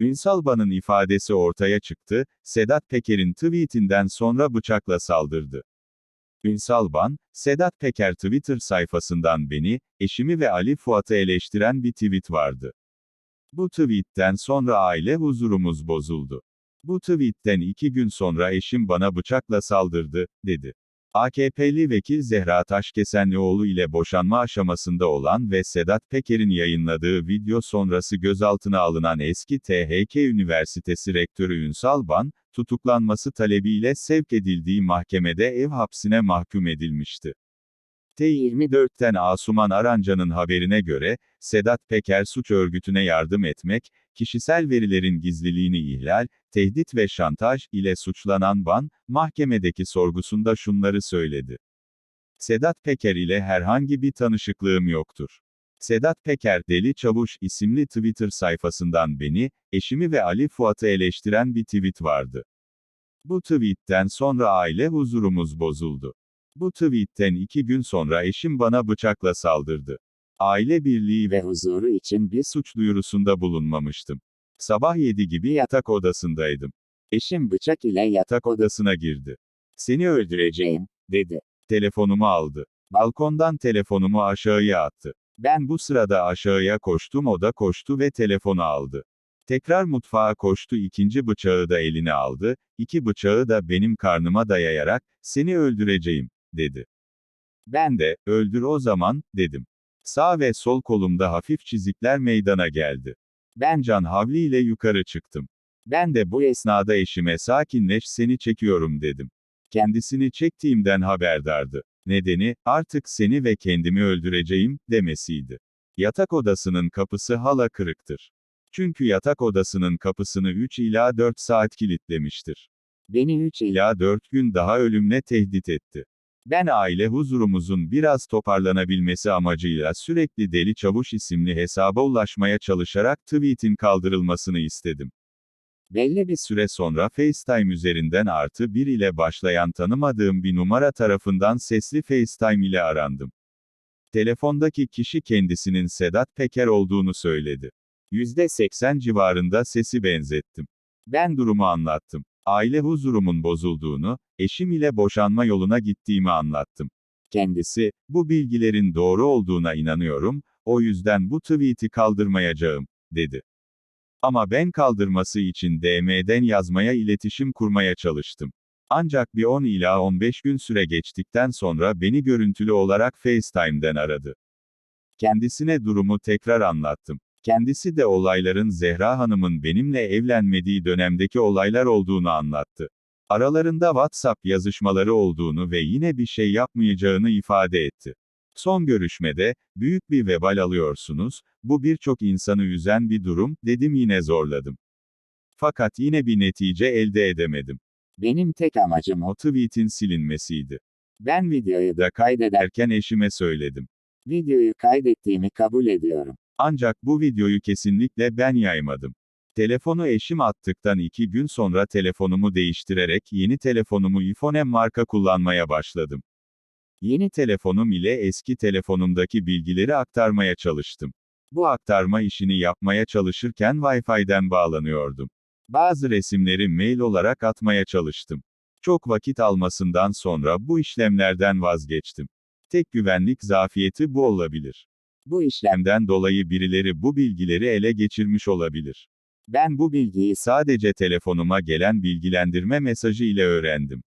Ünsalban'ın ifadesi ortaya çıktı, Sedat Peker'in tweetinden sonra bıçakla saldırdı. Ünsalban, Sedat Peker Twitter sayfasından beni, eşimi ve Ali Fuat'ı eleştiren bir tweet vardı. Bu tweetten sonra aile huzurumuz bozuldu. Bu tweetten iki gün sonra eşim bana bıçakla saldırdı, dedi. AKP'li vekil Zehra Taşkesenlioğlu ile boşanma aşamasında olan ve Sedat Peker'in yayınladığı video sonrası gözaltına alınan eski THK Üniversitesi Rektörü Ünsal Ban, tutuklanması talebiyle sevk edildiği mahkemede ev hapsine mahkum edilmişti. T24'ten Asuman Aranca'nın haberine göre, Sedat Peker suç örgütüne yardım etmek, kişisel verilerin gizliliğini ihlal, tehdit ve şantaj ile suçlanan Ban, mahkemedeki sorgusunda şunları söyledi. Sedat Peker ile herhangi bir tanışıklığım yoktur. Sedat Peker, Deli Çavuş isimli Twitter sayfasından beni, eşimi ve Ali Fuat'ı eleştiren bir tweet vardı. Bu tweetten sonra aile huzurumuz bozuldu. Bu tweetten iki gün sonra eşim bana bıçakla saldırdı. Aile birliği ve huzuru için bir suç duyurusunda bulunmamıştım. Sabah 7 gibi yatak odasındaydım. Eşim bıçak ile yatak odasına girdi. Seni öldüreceğim, dedi. Telefonumu aldı. Balkondan telefonumu aşağıya attı. Ben bu sırada aşağıya koştum o da koştu ve telefonu aldı. Tekrar mutfağa koştu ikinci bıçağı da eline aldı, iki bıçağı da benim karnıma dayayarak, seni öldüreceğim, dedi. Ben de, öldür o zaman, dedim. Sağ ve sol kolumda hafif çizikler meydana geldi. Ben can havliyle yukarı çıktım. Ben de bu esnada eşime sakinleş seni çekiyorum dedim. Kendisini çektiğimden haberdardı. Nedeni, artık seni ve kendimi öldüreceğim, demesiydi. Yatak odasının kapısı hala kırıktır. Çünkü yatak odasının kapısını 3 ila 4 saat kilitlemiştir. Beni 3 ila 4 gün daha ölümle tehdit etti. Ben aile huzurumuzun biraz toparlanabilmesi amacıyla sürekli Deli Çavuş isimli hesaba ulaşmaya çalışarak tweet'in kaldırılmasını istedim. Belli bir süre sonra FaceTime üzerinden artı bir ile başlayan tanımadığım bir numara tarafından sesli FaceTime ile arandım. Telefondaki kişi kendisinin Sedat Peker olduğunu söyledi. %80 civarında sesi benzettim. Ben durumu anlattım. Aile huzurumun bozulduğunu, eşim ile boşanma yoluna gittiğimi anlattım. Kendisi, bu bilgilerin doğru olduğuna inanıyorum, o yüzden bu tweet'i kaldırmayacağım, dedi. Ama ben kaldırması için DM'den yazmaya iletişim kurmaya çalıştım. Ancak bir 10 ila 15 gün süre geçtikten sonra beni görüntülü olarak FaceTime'den aradı. Kendisine durumu tekrar anlattım. Kendisi de olayların Zehra Hanım'ın benimle evlenmediği dönemdeki olaylar olduğunu anlattı. Aralarında WhatsApp yazışmaları olduğunu ve yine bir şey yapmayacağını ifade etti. Son görüşmede, büyük bir vebal alıyorsunuz, bu birçok insanı üzen bir durum, dedim yine zorladım. Fakat yine bir netice elde edemedim. Benim tek amacım o tweet'in silinmesiydi. Ben videoyu da kaydederken eşime söyledim. Videoyu kaydettiğimi kabul ediyorum. Ancak bu videoyu kesinlikle ben yaymadım. Telefonu eşim attıktan iki gün sonra telefonumu değiştirerek yeni telefonumu iPhone marka kullanmaya başladım. Yeni telefonum ile eski telefonumdaki bilgileri aktarmaya çalıştım. Bu aktarma işini yapmaya çalışırken Wi-Fi'den bağlanıyordum. Bazı resimleri mail olarak atmaya çalıştım. Çok vakit almasından sonra bu işlemlerden vazgeçtim. Tek güvenlik zafiyeti bu olabilir. Bu işlemden dolayı birileri bu bilgileri ele geçirmiş olabilir. Ben bu bilgiyi sadece telefonuma gelen bilgilendirme mesajı ile öğrendim.